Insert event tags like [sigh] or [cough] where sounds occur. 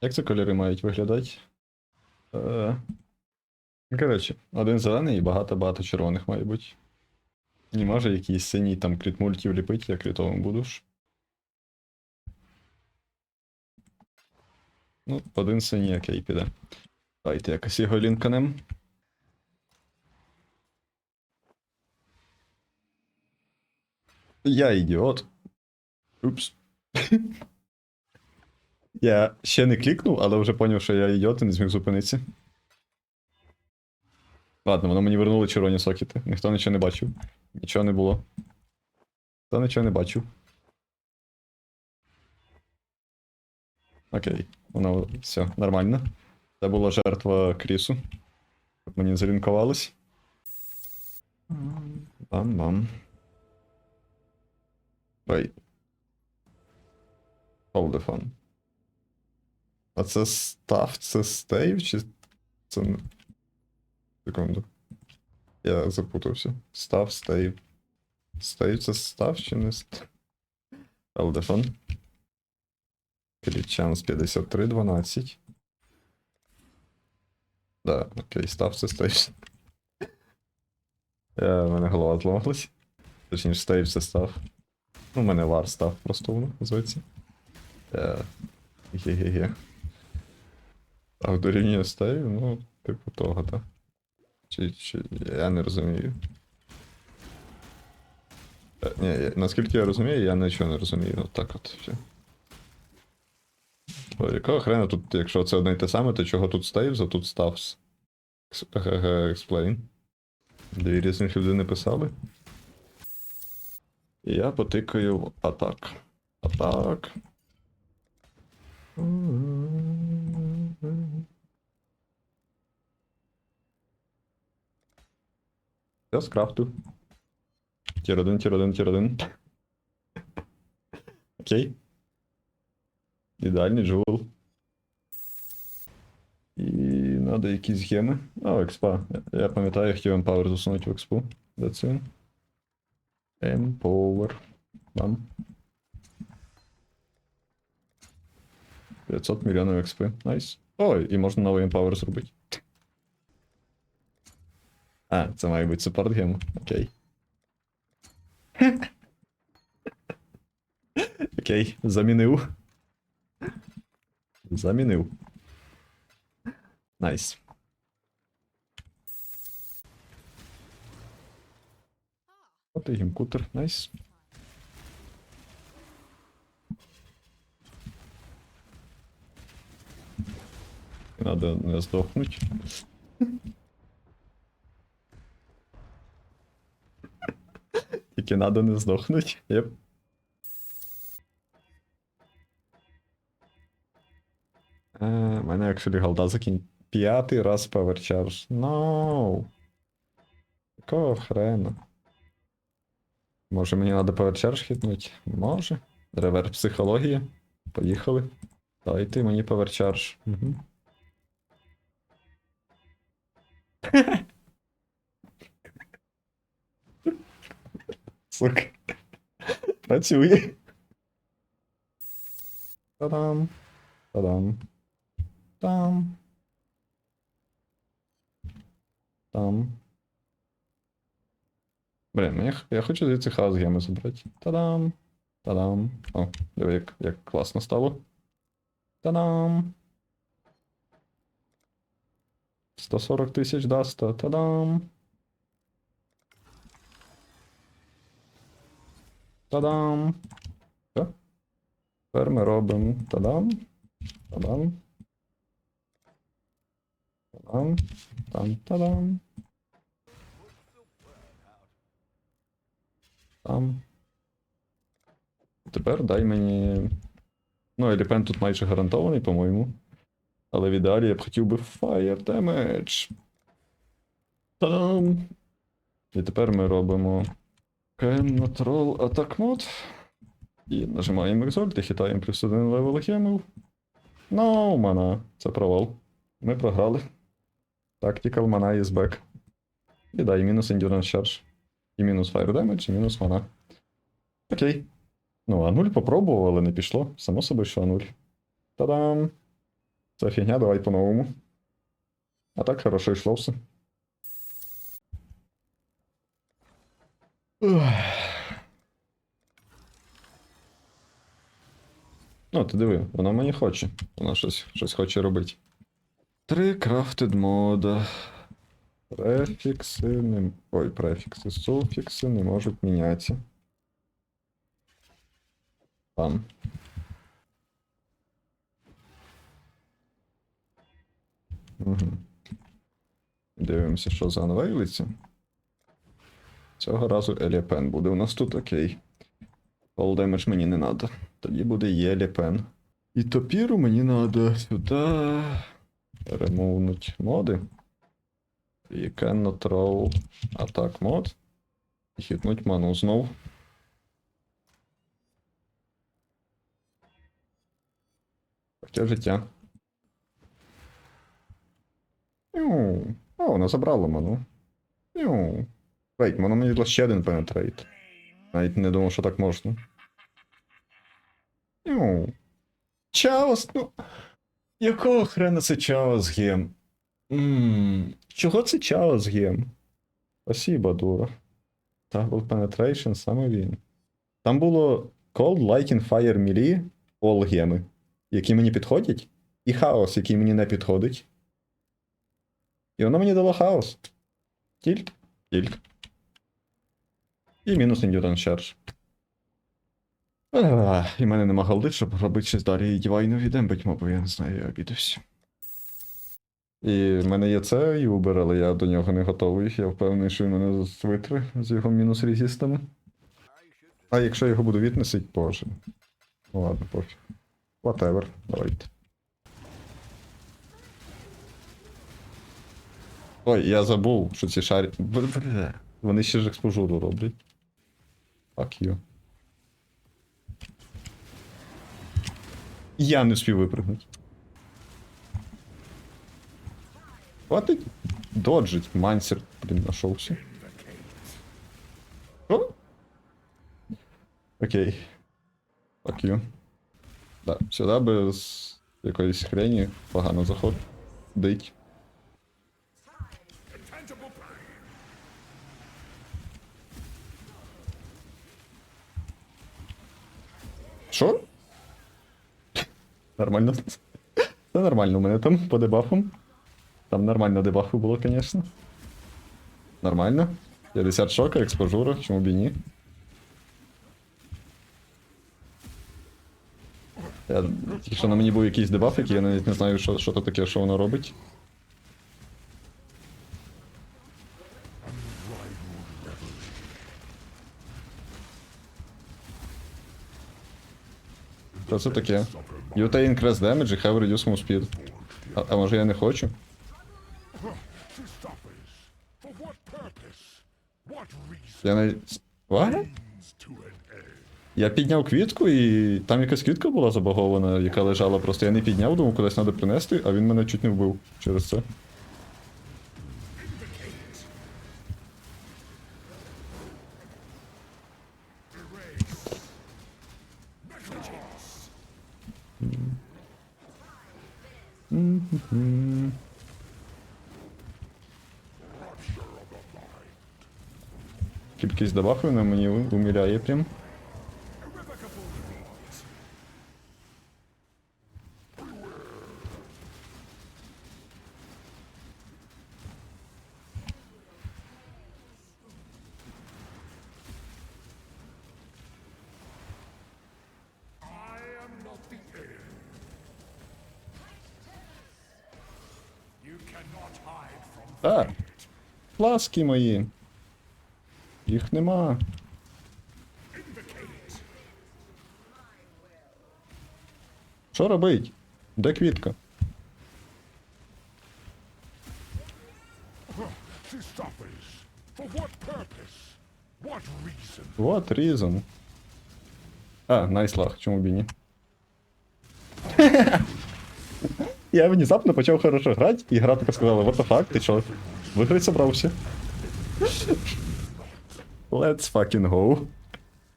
Як це кольори мають виглядати? Е... ну, Коротше, один зелений і багато-багато червоних має бути. Не може якийсь синій там кріт мультів ліпить, я крітовим буду ж. Ну, один синій, окей, піде. Давайте якось його лінканем. Я ідіот. Упс. [laughs] Я ще не клікнув, але вже поняв, що я ідіот і не зміг зупинитися. Ладно, воно мені вернуло червоні сокети. Ніхто нічого не бачив. Нічого не було. Ніхто нічого не бачив. Окей, воно все нормально. Це була жертва Крісу. Мені залінкувалось. Бам-бам. Wait. Hold the phone. А це став, це стейв, чи це. не- Секунду. Я запутався. Став, стейв. Стейв це став чи не став? The phone. Клітчанс 5312. Да, окей, став це стейв. Я, в мене голова зламалась. Точніше, стейв це став. Ну, у мене вар став просто воно називається. Е, Ге-ге-ге. А в дорівнює стейв, ну, типу того, так. Чи, чи. Я не розумію. Е, Ні, я- наскільки я розумію, я нічого не розумію. От так от все. О, якого хрена тут, якщо це одне й те саме, то чого тут стейвс, а тут ставс? Explain. Дві різних людини писали. І я потикаю атак. Атак. Я скрафту. Тір 1, тір 1, тір 1. Окей. Ідеальний джоул. І надо якісь геми. О, експа. Я пам'ятаю, я хотів Empower засунути в експу. Де це він? Empower. Бам. 500 мільйонів експи. Найс. Ой, і можна новий Empower зробити. А, це має бути супорт гем. Окей. [laughs] Окей, замінив. Замінив. Найс. От і гімкутер, найс. Надо не здохнуть. Тільки надо не здохнуть. [laughs] Єп. Е, У мене actually голда закінь. П'ятий раз Power Charge. No. Якого хрена? Може мені треба Power Charge хитнуть? Може. Ревер психологія. Поїхали. Дайте мені Power Charge. Угу. Сука. Працює. Та-дам. Та-дам. Там. Там. Блін, ну я, я хочу звідси хаос геми забрати. Та-дам. Та-дам. О, диви, як, як класно стало. Та-дам. 140 тисяч даста. Та-дам. Та-дам. Все. Тепер ми робимо та-дам. Та-дам. Та-дам. Там та-дам. Там. Тепер дай мені. Ну, еліпен тут майже гарантований, по-моєму. Але в ідеалі я б хотів би Fire Damage. Та-дам! І тепер ми робимо Control Attack Mode. І нажимаємо Exalt і хитаємо плюс один левел гемів. Ну, мана. Це провал. Ми програли. Tactical mana is back. І дай мінус Endurance Charge. І мінус Fire Damage, і мінус мана. Окей. Ну, А0 попробував, але не пішло. Само собою, що А0. Та-дам! Це фігня, давай по-новому. А так хорошо йшло все. Ну, ти диви, вона мені хоче. Вона щось, щось хоче робити. Три крафтед мода. Префікси не. Ой, префікси, суфікси не можуть мінятися. Там. Угу. Дивимося, що заанвейлиться. Цього разу Еліпен буде у нас тут, окей. Damage мені не надо. Тоді буде Єліпен. І топіру мені надо сюди. Ремовнуть моди. І cannot roll attack мод. І хітнуть ману знов. Таке життя. О, вона забрала ману. Вейт, воно мені дало ще один пенетрейт. Навіть не думав, що так можна. Ю. Чаос, ну. Якого хрена це Чаос гем? Ммм. Чого це Чаос гем? Спасибо, дура. Double Penetration, саме він. Там було Cold, Light, Fire, Melee, all геми, які мені підходять, і хаос, який мені не підходить. І воно мені дало хаос. Тільки. Тільки. І мінус Ньютон. Ах, І мене нема голди, щоб робити щось далі і дівайну відембить, бо я не знаю, я обідався. І в мене є це і Uber, але я до нього не готовий. Я впевнений, що він мене витре з його мінус резістами. А якщо я його буду відносити, боже. Ну ладно, пофіг. Whatever, давайте. Ой, я забув, що ці шарі. Вони ще ж експожуру роблять. Fuck you. Я не встиг випрыгнути. Хватить доджить, мансер, блін, нашовся. Що? Окей. Fuck you. Да, сюди без якоїсь хрені погано заход. Дить. Що? Нормально. Це нормально у мене там по дебафам. Там нормально дебафу було, звісно. Нормально. 50 шока, експожура, чому б і ні. Я, тільки що на мені був якийсь дебаф, який я навіть не знаю, що, що то таке, що воно робить. Що це таке? You take increase damage have reduce move speed. А, а може я не хочу? Я навіть. What? Я підняв квітку і там якась квітка була забагована, яка лежала просто. Я не підняв, думав, кудись треба принести, а він мене чуть не вбив через це. Кількість добавлена на мені уміляє прям. Так. Ласки мої. Їх нема. Що робить? Де квітка? What reason? А, найслаг, чому б і ні? [laughs] Я внезапно почав хорошо грати, і гра така сказала, what the fuck, ти чо? Виграти собрався? Let's fucking go.